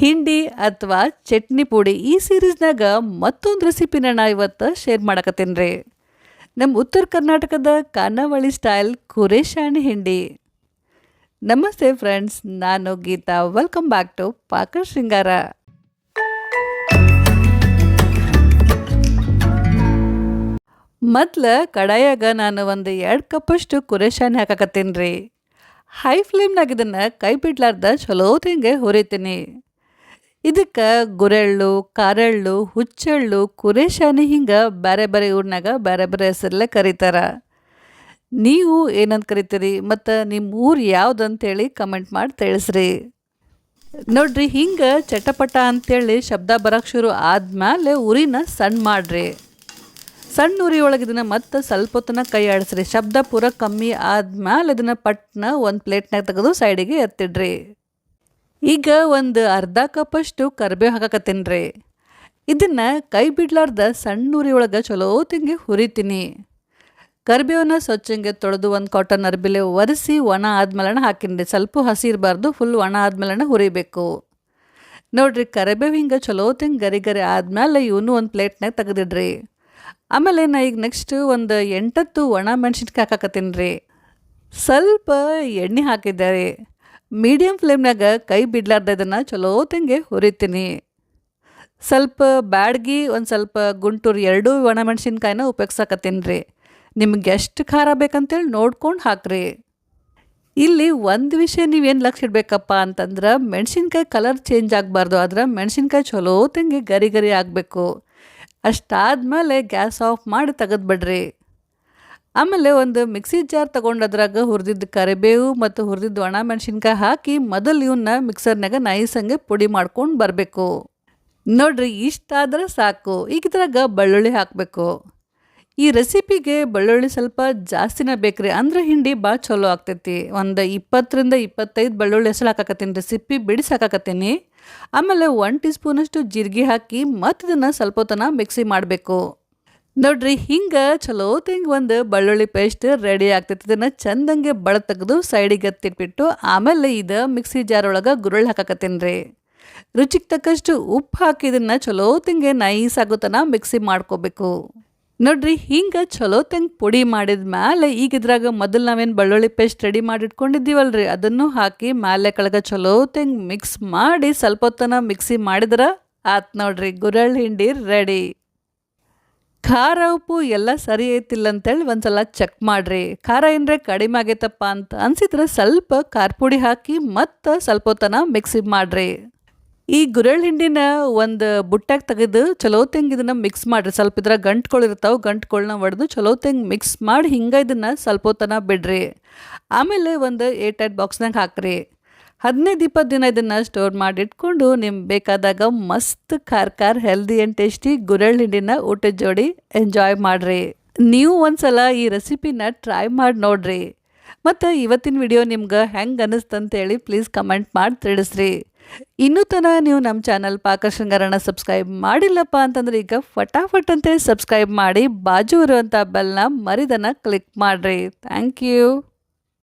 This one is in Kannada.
ಹಿಂಡಿ ಅಥವಾ ಚಟ್ನಿ ಪುಡಿ ಈ ಸೀರೀಸ್ನಾಗ ಮತ್ತೊಂದು ರೆಸಿಪಿನ ನಾ ಇವತ್ತು ಶೇರ್ ಮಾಡಕತ್ತೀನಿ ರೀ ನಮ್ಮ ಉತ್ತರ ಕರ್ನಾಟಕದ ಖಾನಾವಳಿ ಸ್ಟೈಲ್ ಕುರೇಶಾಣಿ ಹಿಂಡಿ. ನಮಸ್ತೆ ಫ್ರೆಂಡ್ಸ್ ನಾನು ಗೀತಾ. ವೆಲ್ಕಮ್ ಬ್ಯಾಕ್ ಟು ಪಾಕ ಶೃಂಗಾರ. ಮೊದ್ಲು ಕಡಾಯಾಗ ನಾನು ಒಂದು ಎರಡು ಕಪ್ಪಷ್ಟು ಕುರೇಶಾಣಿ ಹಾಕಕತ್ತೀನಿ ರೀ ಹೈ ಫ್ಲೇಮ್ನಾಗ ಇದನ್ನು ಕೈ ಬಿಡ್ಲಾರ್ದ ಚಲೋ ತಿಂಗೆ ಹುರಿತೀನಿ. ಇದಕ್ಕೆ ಗುರೆಳ್ಳು, ಕಾರೆಳ್ಳು, ಹುಚ್ಚೆಳ್ಳು ಕುರೇಶಾನಿ ಹಿಂಗೆ ಬೇರೆ ಬೇರೆ ಊರಿನಾಗ ಬೇರೆ ಬೇರೆ ಹೆಸರಲ್ಲೇ ಕರೀತಾರ. ನೀವು ಏನಂತ ಕರಿತೀರಿ? ಮತ್ತು ನಿಮ್ಮ ಊರು ಯಾವುದಂತೇಳಿ ಕಮೆಂಟ್ ಮಾಡಿ ತಿಳಿಸ್ರಿ. ನೋಡ್ರಿ, ಹಿಂಗೆ ಚಟಪಟ ಅಂತೇಳಿ ಶಬ್ದ ಬರೋಕ್ಕೆ ಶುರು ಆದಮೇಲೆ ಉರಿನ ಸಣ್ಣ ಮಾಡಿರಿ. ಸಣ್ಣ ಉರಿ ಒಳಗೆ ಇದನ್ನು ಮತ್ತೆ ಸ್ವಲ್ಪ ಹೊತ್ತನ ಕೈ ಆಡಿಸ್ರಿ. ಶಬ್ದ ಪೂರ ಕಮ್ಮಿ ಆದಮೇಲೆ ಇದನ್ನು ಪಟ್ನ ಒಂದು ಪ್ಲೇಟ್ನಾಗ ತೆಗೆದು ಸೈಡಿಗೆ ಎತ್ತಿಡ್ರಿ. ಈಗ ಒಂದು ಅರ್ಧ ಕಪ್ಪಷ್ಟು ಕರಿಬೇವು ಹಾಕಕತ್ತೀನಿ ರೀ. ಇದನ್ನು ಕೈ ಬಿಡ್ಲಾರ್ದ ಸಣ್ಣ ಉರಿ ಒಳಗೆ ಚಲೋ ತಿಂಗಿ ಹುರಿತೀನಿ. ಕರಿಬೇವನ್ನ ಸ್ವಚ್ಛಂಗೆ ತೊಳೆದು ಒಂದು ಕಾಟನ್ ಅರ್ಬಿಲೆ ಒರೆಸಿ ಒಣ ಆದ್ಮೇಲೆ ಹಾಕಿನಿ ಸ್ವಲ್ಪ ಹಸಿರಬಾರ್ದು ಫುಲ್ ಒಣ ಆದ್ಮೇಲೆ ಹುರಿಬೇಕು. ನೋಡ್ರಿ, ಕರಿಬೇವು ಹಿಂಗೆ ಚಲೋ ತಿಂಗೆ ಗರಿ ಗರಿ ಆದ್ಮೇಲೆ ಇವನು ಒಂದು ಪ್ಲೇಟ್ನಾಗ ತೆಗೆದಿಡ್ರಿ. ಆಮೇಲೆ ನಾ ಈಗ ನೆಕ್ಸ್ಟ್ ಒಂದು ಎಂಟತ್ತು ಒಣ ಮೆಣಸಿನ್ಕಾಯಿ ಹಾಕಕತ್ತೀನಿ ರೀ. ಸ್ವಲ್ಪ ಎಣ್ಣೆ ಹಾಕಿದ್ದೆ ರೀ. ಮೀಡಿಯಮ್ ಫ್ಲೇಮ್ನಾಗ ಕೈ ಬಿಡ್ಲಾರ್ದ ಇದನ್ನು ಚಲೋ ತಂಗೆ ಹುರಿತೀನಿ. ಸ್ವಲ್ಪ ಬ್ಯಾಡ್ಗಿ, ಒಂದು ಸ್ವಲ್ಪ ಗುಂಟೂರು ಎರಡೂ ಒಣಮೆಣ್ಸಿನ್ಕಾಯಿನ ಉಪಯೋಗಿಸಕತ್ತೀನಿ ರೀ ನಿಮ್ಗೆ ಎಷ್ಟು ಖಾರ ಬೇಕಂತೇಳಿ ನೋಡ್ಕೊಂಡು ಹಾಕ್ರಿ. ಇಲ್ಲಿ ಒಂದು ವಿಷಯ ನೀವೇನು ಲಕ್ಷ ಇಡಬೇಕಪ್ಪ ಅಂತಂದ್ರೆ ಮೆಣಸಿನ್ಕಾಯಿ ಕಲರ್ ಚೇಂಜ್ ಆಗಬಾರ್ದು. ಆದ್ರೆ ಮೆಣಸಿನ್ಕಾಯಿ ಚಲೋ ತಂಗಿ ಗರಿ ಗರಿ ಆಗಬೇಕು. ಅಷ್ಟಾದ್ಮೇಲೆ ಗ್ಯಾಸ್ ಆಫ್ ಮಾಡಿ ತೆಗೆದ್ಬಿಡ್ರಿ. ಆಮೇಲೆ ಒಂದು ಮಿಕ್ಸಿ ಜಾರ್ ತೊಗೊಂಡು ಅದ್ರಾಗ ಹುರಿದಿದ್ದ ಕರಿಬೇವು ಮತ್ತು ಹುರಿದಿದ್ದು ಒಣ ಮೆಣಸಿನ್ಕಾಯಿ ಹಾಕಿ ಮೊದಲು ಇವನ್ನ ಮಿಕ್ಸರ್ನಾಗ ನೈಸಂಗೆ ಪುಡಿ ಮಾಡ್ಕೊಂಡು ಬರಬೇಕು. ನೋಡ್ರಿ, ಇಷ್ಟಾದರೆ ಸಾಕು. ಈಗ ಇದ್ರಾಗ ಬೆಳ್ಳುಳ್ಳಿ ಹಾಕಬೇಕು. ಈ ರೆಸಿಪಿಗೆ ಬೆಳ್ಳುಳ್ಳಿ ಸ್ವಲ್ಪ ಜಾಸ್ತಿನೇ ಬೇಕ್ರಿ. ಅಂದ್ರೆ ಹಿಂಡಿ ಭಾಳ ಚಲೋ ಆಗ್ತೈತಿ. ಒಂದು ಇಪ್ಪತ್ತರಿಂದ ಇಪ್ಪತ್ತೈದು ಬೆಳ್ಳುಳ್ಳಿ ಹೆಸರು ಹಾಕಾಕತ್ತೀನಿ, ರೆಸಿಪಿ ಬಿಡಿಸಿ ಆಮೇಲೆ ಒನ್ ಟೀ ಸ್ಪೂನಷ್ಟು ಜೀರಿಗೆ ಹಾಕಿ ಮತ್ತಿದನ್ನು ಸ್ವಲ್ಪ ಹೊತ್ತನ ಮಿಕ್ಸಿ ಮಾಡಬೇಕು. ನೋಡ್ರಿ, ಹಿಂಗೆ ಚಲೋ ತಿಂಗ್ ಒಂದು ಬೆಳ್ಳುಳ್ಳಿ ಪೇಸ್ಟ್ ರೆಡಿ ಆಗ್ತೈತಿ. ಇದನ್ನು ಚಂದಂಗೆ ಬಳ ತೆಗೆದು ಸೈಡಿಗೆ ಎತ್ತಿಟ್ಬಿಟ್ಟು ಆಮೇಲೆ ಇದು ಮಿಕ್ಸಿ ಜಾರ್ ಒಳಗೆ ಗುರುಳ್ ಹಾಕಕತ್ತೀನಿ ರೀ. ರುಚಿಗೆ ತಕ್ಕಷ್ಟು ಉಪ್ಪು ಹಾಕಿ ಇದನ್ನು ಚಲೋ ತಿಂಗೆ ನೈಸ್ ಆಗೋತನ ಮಿಕ್ಸಿ ಮಾಡ್ಕೋಬೇಕು. ನೋಡ್ರಿ, ಹಿಂಗೆ ಚಲೋ ತೆಂಗ್ ಪುಡಿ ಮಾಡಿದ ಮ್ಯಾಲೆ ಈಗ ಇದ್ರಾಗ ಮೊದಲು ನಾವೇನು ಬೆಳ್ಳುಳ್ಳಿ ಪೇಸ್ಟ್ ರೆಡಿ ಮಾಡಿ ರೀ ಅದನ್ನು ಹಾಕಿ ಮ್ಯಾಲೆ ಕೆಳಗೆ ಚಲೋ ತೆಂಗ್ ಮಿಕ್ಸ್ ಮಾಡಿ ಸ್ವಲ್ಪ ಹೊತ್ತನ ಮಿಕ್ಸಿ ಮಾಡಿದ್ರೆ ಆತ್ ನೋಡ್ರಿ ಗುರಳ್ ಹಿಂಡಿ ರೆಡಿ ಖಾರ ಉಪ್ಪು ಎಲ್ಲ ಸರಿ ಐತಿಲ್ಲ ಅಂತೇಳಿ ಒಂದ್ಸಲ ಚೆಕ್ ಮಾಡಿರಿ. ಖಾರ ಏನರೆ ಕಡಿಮೆ ಆಗೈತಪ್ಪ ಅಂತ ಅನ್ಸಿದ್ರೆ ಸ್ವಲ್ಪ ಖಾರ ಪುಡಿ ಹಾಕಿ ಮತ್ತು ಸ್ವಲ್ಪ ಹೊತ್ತನ ಮಿಕ್ಸಿ ಮಾಡಿರಿ. ಈ ಗುರಳ್ ಹಿಂಡಿನ ಒಂದು ಬುಟ್ಟಾಗ ತೆಗೆದು ಚಲೋ ಇದನ್ನು ಮಿಕ್ಸ್ ಮಾಡಿರಿ. ಸ್ವಲ್ಪ ಇದ್ರ ಗಂಟ್ಗಳು ಇರ್ತಾವೆ ಗಂಟ್ಗಳನ್ನ ಒಡೆದು ಚಲೋ ಮಿಕ್ಸ್ ಮಾಡಿ ಹಿಂಗೆ ಇದನ್ನು ಸ್ವಲ್ಪ ಹೊತ್ತನ ಬಿಡ್ರಿ. ಆಮೇಲೆ ಒಂದು ಏಟ್ ಏಟ್ ಬಾಕ್ಸ್ನಾಗ ಹಾಕ್ರಿ. ಹದಿನೈದು ಇಪ್ಪತ್ತು ದಿನ ಇದನ್ನು ಸ್ಟೋರ್ ಮಾಡಿಟ್ಕೊಂಡು ನಿಮ್ಗೆ ಬೇಕಾದಾಗ ಮಸ್ತ್ ಖಾರ ಖಾರ್ ಹೆಲ್ದಿ ಆ್ಯಂಡ್ ಟೇಸ್ಟಿ ಗುರಳ್ ಹಿಂಡಿನ ಊಟದ ಜೋಡಿ ಎಂಜಾಯ್ ಮಾಡಿರಿ. ನೀವು ಒಂದ್ಸಲ ಈ ರೆಸಿಪಿನ ಟ್ರೈ ಮಾಡಿ ನೋಡ್ರಿ. ಮತ್ತು ಇವತ್ತಿನ ವಿಡಿಯೋ ನಿಮ್ಗೆ ಹೆಂಗೆ ಅನ್ನಿಸ್ತಂತೇಳಿ ಪ್ಲೀಸ್ ಕಮೆಂಟ್ ಮಾಡಿ ತಿಳಿಸ್ರಿ. ಇನ್ನೂ ತನ ನೀವು ನಮ್ಮ ಚಾನಲ್ ಪಾಕ ಸಬ್ಸ್ಕ್ರೈಬ್ ಮಾಡಿಲ್ಲಪ್ಪ ಅಂತಂದ್ರೆ ಈಗ ಫಟಾಫಟ್ ಅಂತೇಳಿ ಸಬ್ಸ್ಕ್ರೈಬ್ ಮಾಡಿ ಬಾಜು ಇರುವಂಥ ಬೆಲ್ನ ಮರಿದನ್ನು ಕ್ಲಿಕ್ ಮಾಡಿರಿ. Thank you